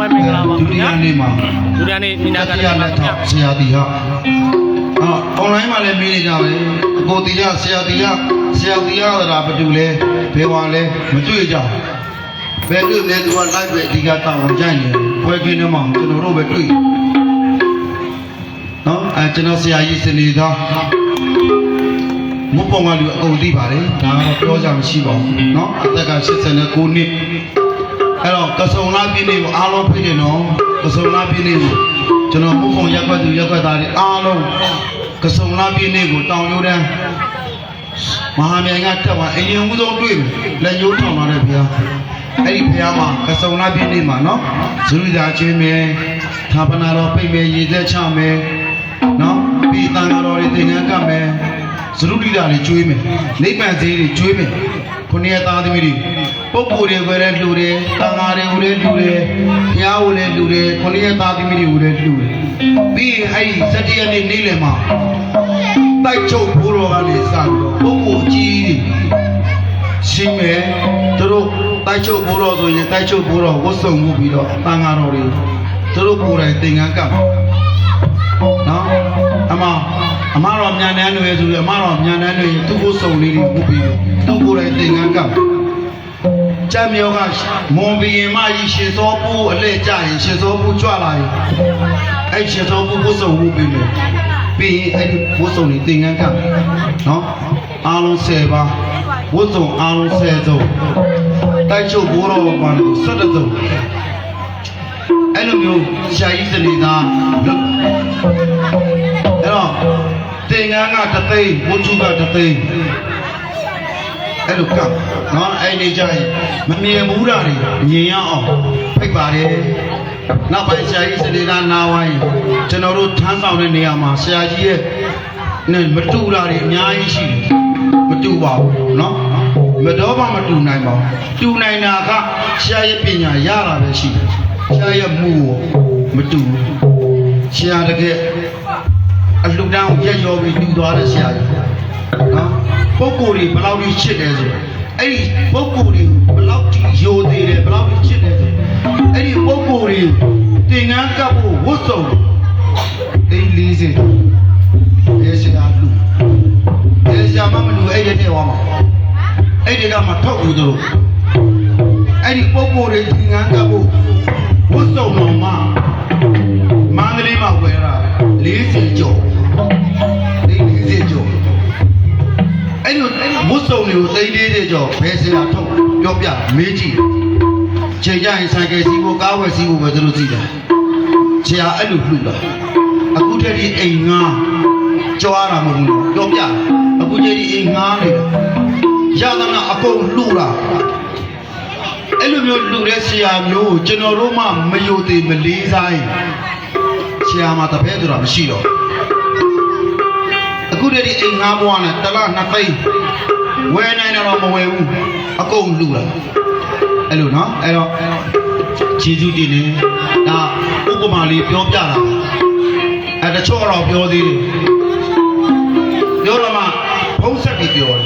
ပဲမင်္ဂလာပါ ဒုတိယနေ့မှာ ဒုတိယနေ့မိနာက တ လည်း တိယ ပါ လက် ခင်ဗျာ ထောက်ဆရာတီဟာအော် online မှာလည်းမေးနေကြပဲအကိုတီကဆရာတီကဆရာတီကဆိုတာဘာတူလဲဘယ်ဟွာလဲမတွေ့ကြဘူးဘယ်တွေ့လဲသူက live ပဲအဓိကတောင်းကြိုက်နေပွဲကင်းထဲမှာကျွန်တော်တို့ပဲတွေ့နော်အဲကျွန်တော်ဆရာကြီးစနေသားမုတ်ပုံကလူအကုန်သိပါတယ်ဒါကတော့ပြောကြမရှိပါဘူးเนาะအသက်က89နှစ် အဲ့တော့ကစုံလာပြည့်နေကိုအားလုံးဖိတ်တယ်နော်ကစုံလာပြည့်နေကိုကျွန်တော်မုတ်ပုံရက်ွက်သူရက်ွက်သားတွေအားလုံးကစုံလာပြည့်နေကိုတောင်ရိုးတန်းမဟာမြိုင်ကတက်သွားအရင်ဦးဆုံးတွေ့တယ်လက်ညှိုးထောင်လာတဲ့ဘုရားအဲ့ဒီဘုရားမှာကစုံလာပြည့်နေမှာနော်ဇုရိသာကျွေးမယ်သာပနာတော်ပိတ်မယ်ရည်သက်ချမယ်နော်ပြီးတန်ဃာတော်တွေသင်္ကန်းကပ်မယ်သရုပ်တိတာတွေကျွေးမယ်နိဗ္ဗာန်သေးတွေကျွေးမယ်ခုနှစ်ရက်သားသမီးတွေ ပုဂ္ဂိုလ်တွေကိုလည်းလှူတယ်တန်ဃာတွေကိုလည်းလှူတယ်ဘုရားကိုလည်းလှူတယ်ခုနှစ်ရက်သားသမီးတွေကိုလည်းလှူတယ်ပြီးရင်အဲ့ဒီစတရနေ့နေ့လယ်မှာတိုက်ချုပ်ဘိုးတော်ကနေစပြီးတော့ပုဂ္ဂိုလ်ကြီးတွေရှင်းမယ်သူတို့တိုက်ချုပ်ဘိုးတော်ဆိုရင်တိုက်ချုပ်ဘိုးတော်ဝတ်စုံမှုပြီးတော့တန်ဃာတော်တွေသူတို့ကိုယ်တိုင်သင်္ကန်းကပ်မယ်နော်အမအမတော်မြန်နှန်းတွေဆိုပြီးအမတော်မြန်နှန်းတွေသူ့ကိုယ်စုံလေးတွေပုတ်ပြီးသူ့ကိုယ်တိုင်သင်္ကန်းကပ် ကြမ်းမြောကမွန်ဘီရင်မကြီးရှင်စောပူအလဲကြရင်ရှင်စောပူကြွလာရင်အဲ့ရှင်စောပူကိုယ်စုံမှုပြီးမယ်ပြီးရင်အဲ့ဒီကိုယ်စုံလေးသင်္ကန်းကပ်နော်အားလုံး10ပါဝတ်စုံအားလုံး10စုံတိုက်ချုပ်ဘိုးတော်ဘာလို့17စုံအဲ့လိုမျိုးရှာကြီးစနေသားလုပ်အဲ့တော့တင်ငန်းကတသိန်းဝှချုကတသိန်း အဲ့လိုကပ်နော်အဲ့ဒီကြရင်မမြင်ဘူးတာတွေမြင်ရအောင်ဖိတ်ပါတယ်နောက်ပိုင်းဆရာကြီးစနေကနာဝိုင်းကျွန်တော်တို့ထမ်းဆောင်တဲ့နေရာမှာဆရာကြီးရဲ့နဲ့မတူတာတွေအများကြီးရှိတယ်မတူပါဘူးနော်မတော့မှမတူနိုင်ပါဘူးတူနိုင်တာကဆရာရဲ့ပညာရတာပဲရှိတယ်ဆရာရဲ့မှုကိုမတူဘူးဆရာတကယ်အလှူဒန်းကိုရက်ရောပြီးလူသွားတဲ့ဆရာကြီး နော်ပုံကိုယ်တွေဘယ်လောက်ကြီးချစ်တယ်ဆိုအဲ့ဒီပုံကိုယ်တွေဘယ်လောက်ကြီးယိုသေးတယ်ဘယ်လောက်ကြီးချစ်တယ်ဆိုအဲ့ဒီပုံကိုယ်တွေတင်ငန်းကပ်ဖို့ဝတ်စုံသိန်း40ရဲ့ဆရာလူရဲ့ဆရာမမလူအဲ့ဒီတဲ့ဝါမှာအဲ့ဒီကမှထောက်ယူတို့အဲ့ဒီပုံကိုယ်တွေတင်ငန်းကပ်ဖို့ဝတ်စုံတော်မှာမ ကျော်ဘယ်စရာထုတ်ပြောပြမေးကြည့်ချိန်ကြရင်ဆိုင်ကယ်စီးဖို့ကားဝယ်စီးဖို့ပဲသူတို့သိတယ်ဆရာအဲ့လိုလှူတာအခုတည်းဒီအိမ်ငါကြွားတာမဟုတ်ဘူးပြောပြအခုတည်းဒီအိမ်ငါနေတာရသနာအကုန်လှူတာအဲ့လိုမျိုးလှူတဲ့ဆရာမျိုးကိုကျွန်တော်တို့မှမယိုသေးမလေးစားရင်ဆရာမတပည့်ဆိုတာမရှိတော့ဘူးအခုတည်းဒီအိမ်ငါးဘွားနဲ့တစ်လနှစ်သိန်း ဝယ်နိုင်တယ်တော့မဝယ်ဘူးအကုန်လူလာအဲ့လိုနော်အဲ့တော့ခြေစုတည်နေဒါဥပမာလေးပြောပြတာအဲ့တချို့တော့ပြောသေးတယ်ပြောတော့မှဖုံးဆက်ပြီးပြောတယ်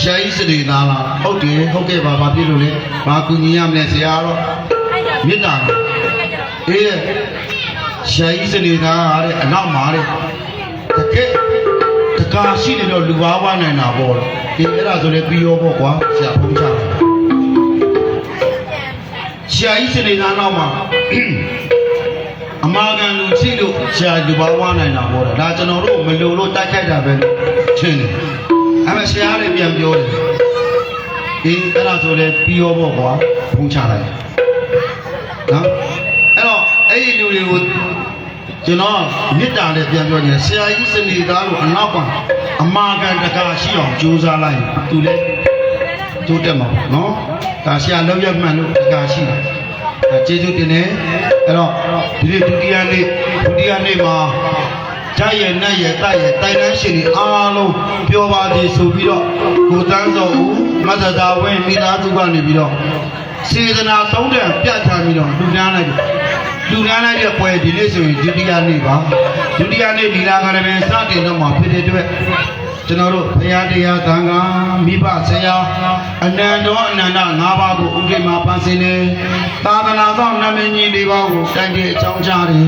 ရှားကြီးစနေသားလားဟုတ်တယ်ဟုတ်ကဲ့ပါဘာဖြစ်လို့လဲဘာကူညီရမလဲဆရာတော့မေတ္တာအေးရှားကြီးစနေသားတဲ့အနောက်မှာတဲ့တကယ်တ ကာရှိနေတော့လူဘာဝနိုင်တာပေါ့ဒီအဲ့ဒါဆိုလည်းပြီးရောပေါ့ကွာဆရာဖုန်းချတယ်ဆရာကြီးစနေသားနောက်မှာအမာကန်လူရှိလို့ဆရာလူဘာဝနိုင်တာပေါ့ဒါကျွန်တော်တို့မလိုလို့တိုက်ခိုက်တာပဲထင်တယ်အဲ့မဲ့ဆရာလည်းပြန်ပြောတယ်ဒီအဲ့ဒါဆိုလည်းပြီးရောပေါ့ကွာဖုန်းချလိုက်နော်အဲ့တော့အဲ့ဒီလူတွေကို ကျွန်တော်မေတ္တာနဲ့ပြန်ပြောနေတယ်ဆရာကြီးစနေသားလို့အနောက်ကအမာကန်တကာရှိအောင်ကြိုးစားလိုက်ရင်သူလည်းတိုးတက်မှာပေါ့နော်ဒါဆရာလောက်ရမှန်လို့တကာရှိတယ်အဲကျေးဇူးတင်တယ်အဲ့တော့ဒီနေ့ဒုတိယနေ့ဒုတိယနေ့မှာဓာတ်ရနတ်ရတရတိုင်တန်းရှင်တွေအားလုံးပြောပါသည်ဆိုပြီးတော့ကိုတန်းစောဦးမသတာဝင်းမိသားစုကနေပြီးတော့စေတနာသုံးတဲ့ပြတ်ထားပြီးတော့လူတန်းလိုက်တယ် လူရမ်းလိုက်တဲ့ပွဲဒီနေ့ဆိုရင်ဒုတိယနေ့ပါဒုတိယနေ့လီလာကရပင်စတင်တော့မှာဖြစ်တဲ့အတွက်ကျွန်တော်တို့ဘုရားတရားသံဃာမိဘဆရာအနန္တောအနန္တ၅ပါးကိုဥဒိမှာပန်းစင်နေသာသနာဆောင်နမင်းကြီးလေးပါးကိုတိုင်တဲ့အကြောင်းကြားတယ်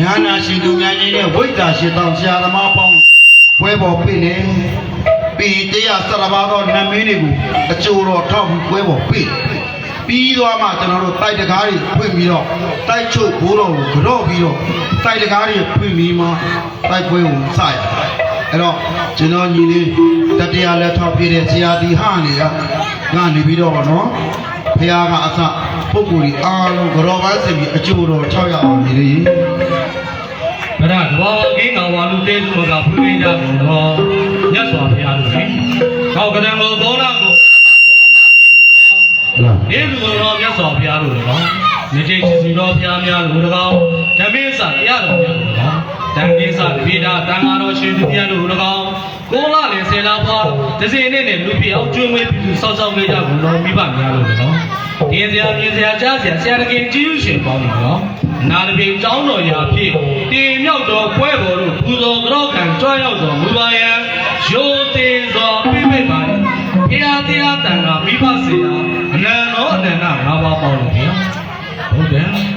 ညာနာရှိသူများကြီးနဲ့ဝိဇ္ဇာရှိသောဆရာသမားပေါင်းပွဲပေါ်ပြနေပြီးတရားဆရပါသောနတ်မင်းတွေကိုအကျိုးတော်ထောက်ပြီးပွဲပေါ်ပြ ပြီးသွားမှကျွန်တော်တို့တိုက်တကားတွေဖွင့်ပြီးတော့တိုက်ချုပ်ဘိုးတော်ကိုကြော့ပြီးတော့တိုက်တကားတွေဖွင့်ပြီးမှတိုက်ပွဲကိုစရတယ်အဲ့တော့ကျွန်တော်ညီလေးတတရားလက်ထောက်ပြတဲ့ဆရာဒီဟာနေကကနေပြီးတော့နော်ဖះကအစပုဂ္ဂိုလ်ကြီးအားလုံးကြောပန်းစင်ပြီးအကျိုးတော်6ရောက်အောင်ညီလေးဗရဒဘောကိငါဝါလူသေးသူကဖွင့်ကြကုန်တော့မြတ်စွာဘုရားတို့လေကောက်ကတံကိုဘောနာကို ဟုတ်လား ဒီလူတော်မြတ် စွာဘုရားတို့လည်းကောမြစ်ကြီးစီတော်ဘုရားများတို့လည်းကောဓမ္မေစတရားတော်များတို့လည်းကောတန်ကိစ္စဗေဒတန်ဃာတော်ရှင်သူများတို့လည်းကောကိုလာလေဆေလာဖွာဒဇင်နဲ့နဲ့လူပြအောင်ကျွေးမွေးပြုစုစောင့်ရှောက်ခဲ့ကြကုန်တော်မိဘများတို့လည်းကောဒီစရာမြင်စရာကြားစရာဆရာတကယ်ကြည့်ရှင်ပေါင်းတယ်ကောနာတပိကျောင်းတော်ရာဖြစ်တင်မြောက်တော်ပွဲပေါ်တို့ပူဇော်ကြောက်ခံကြွားရောက်တော်မူပါယံရိုသေစွာပြိပိတ်ပါ၏ဘုရားတရားတန်ခါမိဘစေတာအနန္တောအနန္တ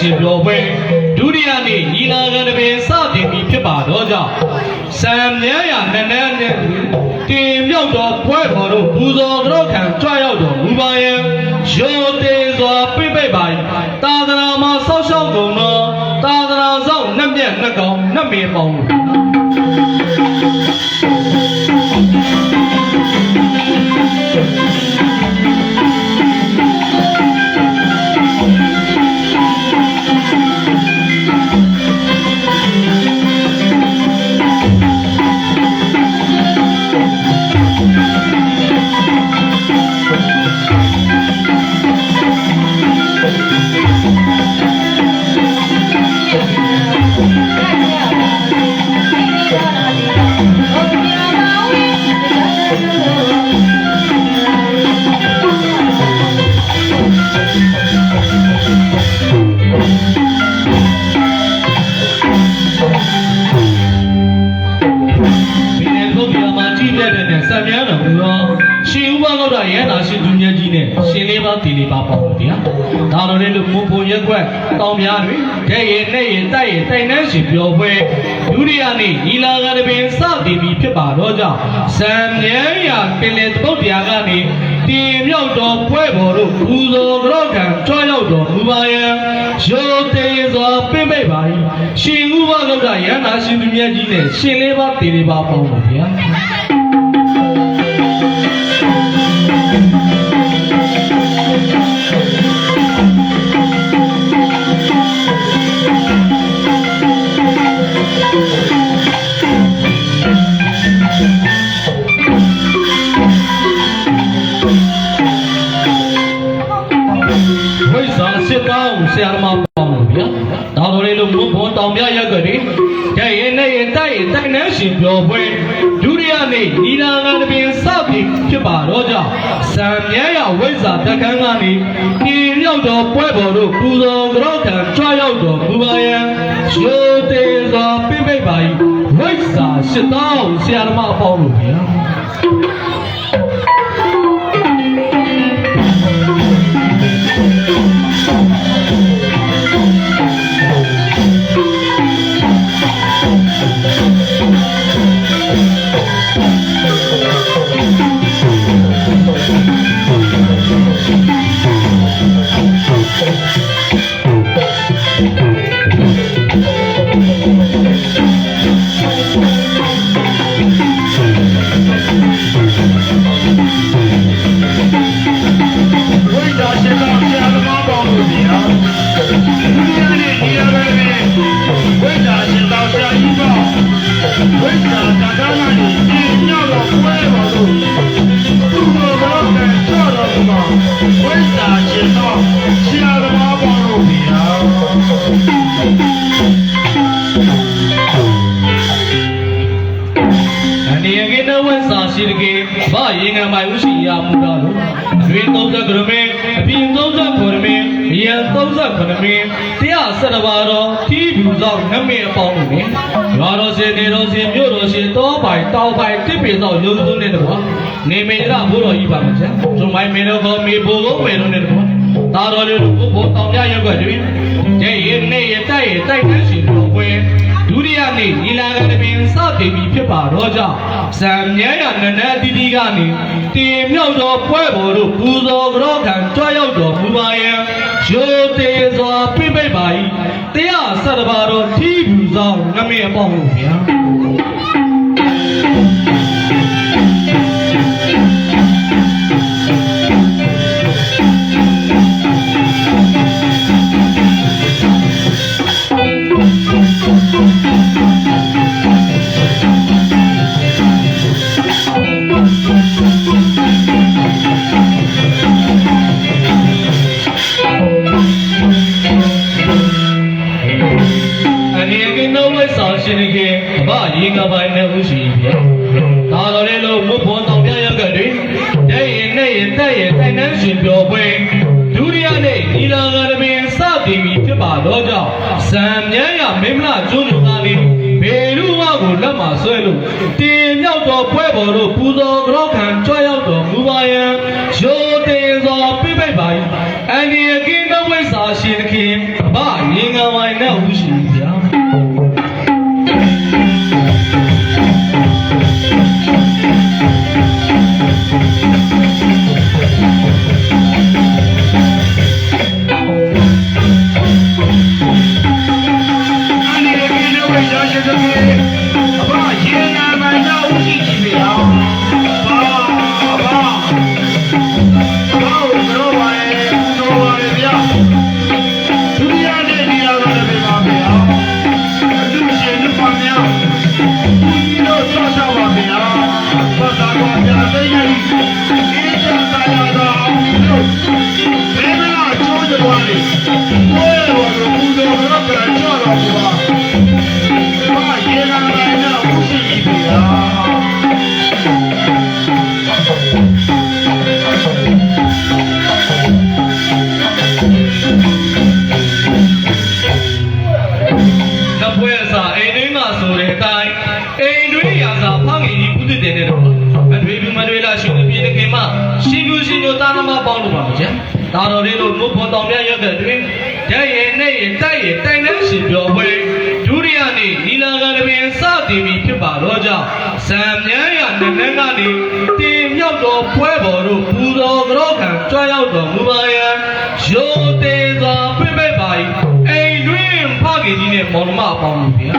ရင်တိုင်နှန်းရှင်ပြောပွဲဒုတိယနေ့ညီလာခံတစ်ပင်စတင်ပြီးဖြစ်ပါတော့ကြောင့်စံမြဲရနည်းနည်းနဲ့တင်မြောက်တော်ပွဲပေါ်တို့ပူဇော်ကြောခံကြွရောက်တော်မူပါယံရိုသေစွာပြိပိတ်ပါ၏သာသနာမှာဆောက်ရှောက်ကုန်တော့သာသနာဆောင်နှက်မြတ်နှက်ကောင်နှက်မီပေါင်း စံမြန်းတော်မူသောရှင်ဥပဂေါတရဟန္တာရှင်သူမြတ်ကြီးနဲ့ရှင်လေးပါးတီလေးပါပေါ့ဗျာဒါတော်လေးလို့ပုံပုံရက်ွက်တောင်များတွင်တဲ့ရင်နဲ့ရင်တိုက်ရင်တိုင်နှန်းရှင်ပြောပွဲဒုတိယနေ့ညီလာခံတစ်ပင်စတည်ပြီးဖြစ်ပါတော့ကြောင့်စံမြန်းရာပင်လေတပုတ်တရားကနေတင်မြောက်တော်ပွဲပေါ်တို့ပူဇော်ကြောခံကြွားရောက်တော်မူပါယံရိုသေစွာပြိမိတ်ပါ၏ရှင်ဥပဂေါတရဟန္တာရှင်သူမြတ်ကြီးနဲ့ရှင်လေးပါးတီလေးပါပေါ့ဗျာ နဲ့ရင်တိုက်ရင်တိုက်နှန်းရှင်ပြောပွဲဒုတိယနေ့ဤလာကတပင်စပြီဖြစ်ပါတော့ကြောင့်စံမြဲရဝိဇ္ဇာတက္ကန်းကနေပြည်ရောက်တော်ပွဲပေါ်တို့ပူဇော်ကြောက်တံကြွရောက်တော်မူပါယံရှိုးသေးစွာပြိပိတ်ပါ၏ဝိဇ္ဇာရှစ်တောင်းဆရာဓမ္မအပေါင်းတို့ဗျာ ရန်30ကရမင်းတရားဆက်တော်ပါတော့တီးဘူးဆောင်နမေအပေါင်းလို့နေရွာတော်စင်နေတော်စင်မြို့တော်စင်တောပိုင်တောင်ပိုင်တစ်ပေတော့ရုံစုံနဲ့တော့နေမေရဘိုးတော်ကြီးပါမချာဇုံမိုင်မေတော်ကောမေဘိုးကုန်းမေတော်နဲ့တော့သာတော်လေးတို့ဘိုးတောင်ပြရက်ွက်တွင်ကျဲရင်နေရတိုက်ရတိုက်နှန်းရှင်တော်ပွဲ ဒုတိယနေ့ညီလာခံတွင်စတင်ပြီးဖြစ်ပါတော့ကြောင့်ဇံမြဲရနနအတီးတီးကနေတင်မြောက်တော်ပွဲပေါ်တို့ပူဇော်ကြောခံကြွရောက်တော်မူပါယံရိုတေစွာပြိပိတ်ပါ၏တရားဆက်တပါတော်ထီးဘူးဆောင်နမေအပေါင်းလို့ဗျာ Gracias. တည်ပြီးဖြစ်ပါတော့ကြောင့်ဇံမြန်းရနနန်းကနေတင်မြောက်တော်ပွဲပေါ်တို့ပူတော်ကြောခံကြွားရောက်တော်မူပါယံရိုတေသာပြိပိတ်ပါ၏အိမ်တွင်ဖခင်ကြီးနဲ့မောင်နှမအပေါင်းတို့ဗျာ